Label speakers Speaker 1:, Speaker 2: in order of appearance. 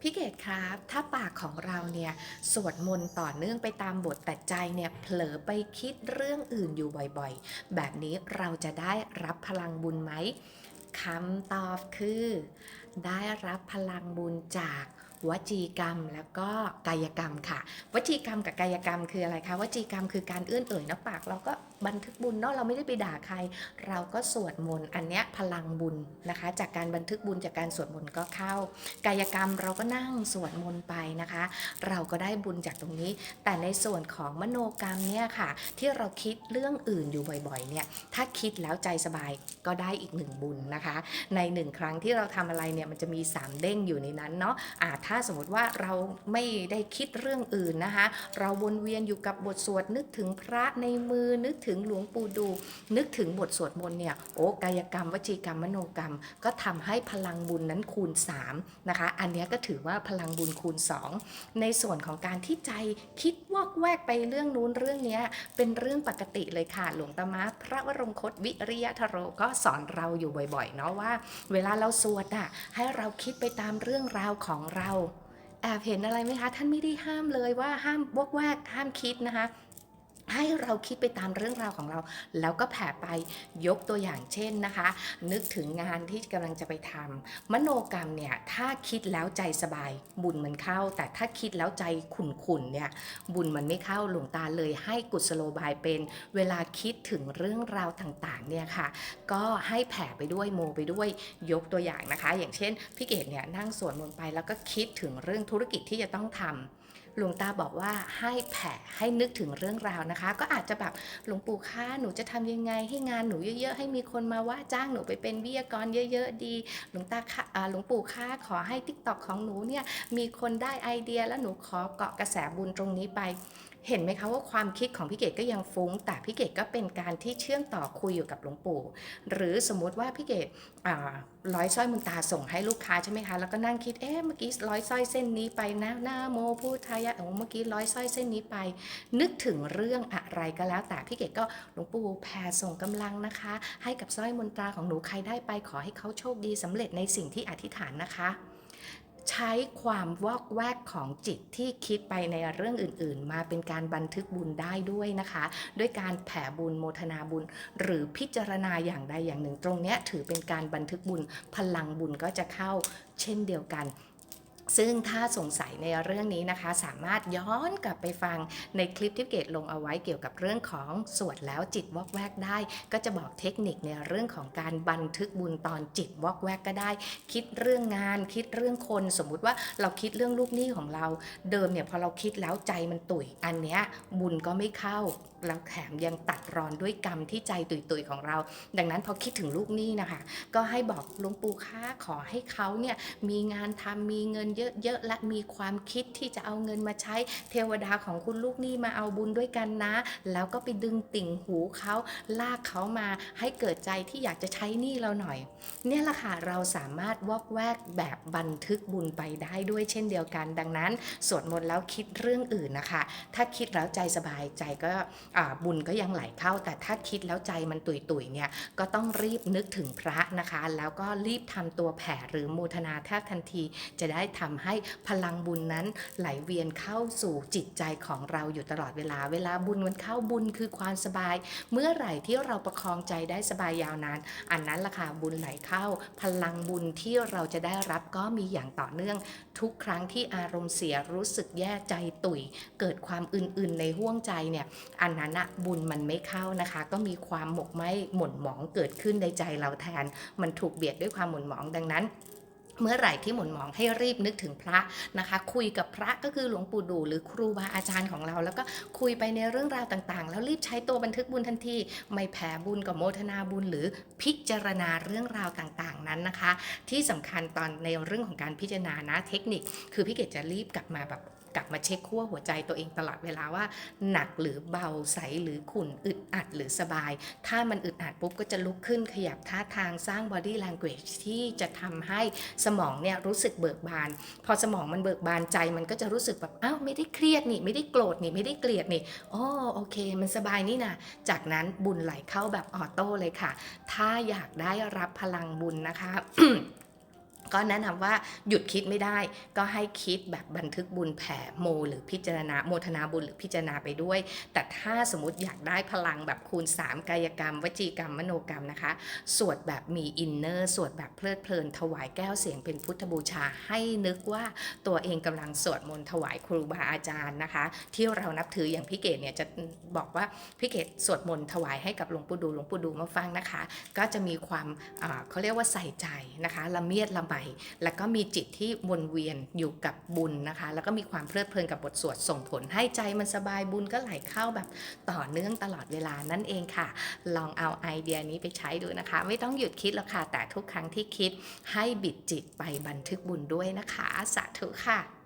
Speaker 1: พี่เกดครับ ถ้าปากของเราเนี่ยสวดมนต์ต่อเนื่องไปตามบทแต่ใจเนี่ยเผลอไปคิดเรื่องอื่นอยู่บ่อยๆ แบบนี้เราจะได้รับพลังบุญไหมคำตอบคือ ได้รับพลังบุญจาก วจีกรรมแล้วก็กายกรรมค่ะ วจีกรรมกับกายกรรมคืออะไรคะวจีกรรมคือการเอื้อนเอ่ยนะปากเราก็บันทึกบุญเนาะเราไม่ได้ไปด่าใคร เราก็สวดมนต์อันเนี้ยพลังบุญนะคะ จากการบันทึกบุญจากการสวดมนต์ก็เข้า กายกรรมเราก็นั่งสวดมนต์ไปนะคะ เราก็ได้บุญจากตรงนี้ แต่ในส่วนของมโนกรรมเนี่ยค่ะ ที่เราคิดเรื่องอื่นอยู่บ่อยๆเนี่ยถ้าคิดแล้วใจสบายก็ได้อีกหนึ่งบุญนะคะ ในหนึ่งครั้งที่เราทำอะไรเนี่ยมันจะมี 3 เด้งอยู่ในนั้นเนาะอ่าถ้าสมมติว่าเราไม่ได้คิดเรื่องอื่นนะคะ เราวนเวียนอยู่กับบทสวดนึกถึงพระในมือนึกถึงหลวงปู่ดู นึกถึงบทสวดมนต์เนี่ยโอ้กายกรรม วจีกรรมมโนกรรม ก็ทำให้พลังบุญนั้นคูณ3นะคะอันนี้ก็ถือว่าพลังบุญคูณ 2 ในส่วนของการที่ใจคิดวอกแวกไปเรื่องนู้นเรื่องนี้เป็นเรื่องปกติเลยค่ะ หลวงตามาพระวรมคตวิริยะทโรก็สอนเราอยู่บ่อยๆเนาะว่า เวลาเราสวดอะให้เราคิดไปตามเรื่องราวของเรา แอบเห็นอะไรไหมคะ ท่านไม่ได้ห้ามเลยว่าห้ามวกแวกห้ามคิดนะคะ ให้เราคิดไปตามเรื่องราวของเรา แล้วก็แผ่ไปยกตัวอย่างเช่นนะคะ นึกถึงงานที่กำลังจะไปทำมโนกรรมเนี่ยถ้าคิดแล้วใจสบาย บุญมันเข้า แต่ถ้าคิดแล้วใจขุ่นเนี่ยบุญมันไม่เข้าหลวงตาเลยให้กุศโลบายเป็น เวลาคิดถึงเรื่องราวต่างๆเนี่ยค่ะ ก็ให้แผ่ไปด้วยโมไปด้วยยกตัวอย่างนะคะ อย่างเช่นพี่เกดเนี่ยนั่งสวดมนต์ไปแล้วก็คิดถึงเรื่องธุรกิจที่จะต้องทำ หลวงตาบอกว่าให้แผ่ให้นึกถึงเรื่องราวนะคะ ก็อาจจะแบบหลวงปู่คะหนูจะทำยังไงให้งานหนูเยอะๆ ให้มีคนมาว่าจ้างหนูไปเป็นวิทยากรเยอะ ๆ ดี หลวงตาคะอะหลวงปู่คะขอให้ทิกตอกของหนูเนี่ยมีคนได้ไอเดียแล้วหนูขอเกาะกระแสบุญตรงนี้ไป เห็นไหมคะว่าความคิดของพี่เกดก็ยังฟุ้ง แต่พี่เกดก็เป็นการที่เชื่อมต่อคุยอยู่กับหลวงปู่ หรือสมมุติว่าพี่เกดอ่าร้อยสร้อยมุนตาส่งให้ลูกค้าใช่ไหมคะ แล้วก็นั่งคิด เอ๊ะ เมื่อกี้ร้อยสร้อยเส้นนี้ไปนะหน้าโมพูดทายะโอ้เมื่อกี้ร้อยสร้อยเส้นนี้ไป นึกถึงเรื่องอะไรก็แล้ว แต่พี่เกดก็หลวงปู่แผ่ส่งกำลังนะคะ ให้กับสร้อยมนตาของหนูใครได้ไปขอให้เขาโชคดีสำเร็จในสิ่งที่อธิษฐานนะคะ ใช้ความวอกแวกของจิตที่คิดไปในเรื่องอื่น ๆ มาเป็นการบันทึกบุญได้ด้วยนะคะ ด้วยการแผ่บุญโมทนาบุญ หรือพิจารณาอย่างใดอย่างหนึ่ง ตรงนี้ถือเป็นการบันทึกบุญพลังบุญก็จะเข้าเช่นเดียวกัน ซึ่งถ้าสงสัยในเรื่องนี้นะคะ สามารถย้อนกลับไปฟังในคลิปที่เกดลงเอาไว้เกี่ยวกับเรื่องของสวดแล้วจิตวอกแวกได้ ก็จะบอกเทคนิคในเรื่องของการบันทึกบุญตอนจิตวอกแวกก็ได้ คิดเรื่องงาน คิดเรื่องคน สมมุติว่าเราคิดเรื่องลูกหนี้ของเรา เดิมเนี่ยพอเราคิดแล้วใจมันตุ๋ยอันเนี้ยบุญก็ไม่เข้าแล้วแถมยังตัดรอนด้วยกรรมที่ใจตุยๆของเรา ดังนั้นพอคิดถึงลูกหนี้นะคะ ก็ให้บอกหลวงปู่ค้าขอให้เขาเนี่ยมีงานทำมีเงินเยอะๆและมีความคิดที่จะเอาเงินมาใช้เทวดาของคุณลูกหนี้มาเอาบุญด้วยกันนะ แล้วก็ไปดึงติ่งหูเขาลากเขามาให้เกิดใจที่อยากจะใช้หนี้เราหน่อย เนี่ยแหละค่ะเราสามารถวอกแวกแบบบันทึกบุญไปได้ด้วยเช่นเดียวกัน ดังนั้นสวดมนต์แล้วคิดเรื่องอื่นนะคะ ถ้าคิดแล้วใจสบายใจก็บุญก็ยังไหลเข้า แต่ถ้าคิดแล้วใจมันตุยตุยๆเนี่ยก็ต้องรีบนึกถึงพระนะคะ แล้วก็รีบทำตัวแผ่หรือโมทนาแทบทันที จะได้ทำให้พลังบุญนั้นไหลเวียนเข้าสู่จิตใจของเราอยู่ตลอดเวลา เวลาบุญมันเข้าบุญคือความสบาย เมื่อไหร่ที่เราประคองใจได้สบายยาวนาน อันนั้นล่ะค่ะบุญไหลเข้า พลังบุญที่เราจะได้รับก็มีอย่างต่อเนื่อง ทุกครั้งที่อารมณ์เสียรู้สึกแย่ใจตุยเกิดความอื่นๆในห่วงใจเนี่ยอันนั้นอะบุญมันไม่เข้านะคะ ก็มีความหมกไหมหม่นหมองเกิดขึ้นในใจเราแทน มันถูกเบียดด้วยความหม่นหมองดังนั้นเมื่อไหร่ที่หม่นหมองให้รีบนึกถึงพระนะคะ คุยกับพระก็คือหลวงปู่ดูหรือครูบาอาจารย์ของเรา แล้วก็คุยไปในเรื่องราวต่างๆ แล้วรีบใช้ตัวบันทึกบุญทันที ไม่แผ่บุญกับโมทนาบุญ หรือพิจารณาเรื่องราวต่างๆนั้นนะคะ ที่สำคัญตอนในเรื่องของการพิจารณานะเทคนิค คือพี่เกดจะรีบกลับมาแบบกลับมาเช็คขั้วหัวใจตัวเองตลอดเวลาว่า หนักหรือเบาใสหรือขุ่นอึดอัดหรือสบาย ถ้ามันอึดอัดปุ๊บก็จะลุกขึ้นขยับท่าทางสร้าง body language ที่จะทำให้สมองเนี่ยรู้สึกเบิกบาน พอสมองมันเบิกบานใจมันก็จะรู้สึกแบบอ้าวไม่ได้เครียดนี่ไม่ได้โกรธนี่ไม่ได้เกลียดนี่อ๋อโอเค มันสบายนี่นะจากนั้นบุญไหลเข้าแบบออโต้เลยค่ะ ถ้าอยากได้รับพลังบุญนะคะ ก็แนะนำว่าหยุดคิดไม่ได้ ก็ให้คิดแบบบันทึกบุญแผ่โม หรือพิจารณาโมทนาบุญหรือพิจารณาไปด้วย แต่ถ้าสมมติอยากได้พลังแบบคูณ 3 กายกรรม วจีกรรมมโนกรรมนะคะ สวดแบบมีอินเนอร์สวดแบบเพลิดเพลิน ถวายแก้วเสียงเป็นพุทธบูชาให้นึกว่าตัวเองกำลังสวดมนต์ถวายครูบาอาจารย์นะคะ ที่เรานับถืออย่างพี่เกดเนี่ยจะบอกว่าพี่เกดสวดมนต์ถวายให้กับหลวงปู่ดูหลวงปู่ดูมาฟังนะคะ ก็จะมีความเขาเรียกว่าใส่ใจนะคะละเมียดละไมแล้วก็มีจิตที่วนเวียนอยู่กับบุญนะคะ แล้วก็มีความเพลิดเพลินกับบทสวดส่งผลให้ใจมันสบายบุญก็ไหลเข้าแบบต่อเนื่องตลอดเวลานั่นเองค่ะ ลองเอาไอเดียนี้ไปใช้ดูนะคะ ไม่ต้องหยุดคิดหรอกค่ะแต่ทุกครั้งที่คิดให้บิดจิตไปบันทึกบุญด้วยนะคะสาธุค่ะ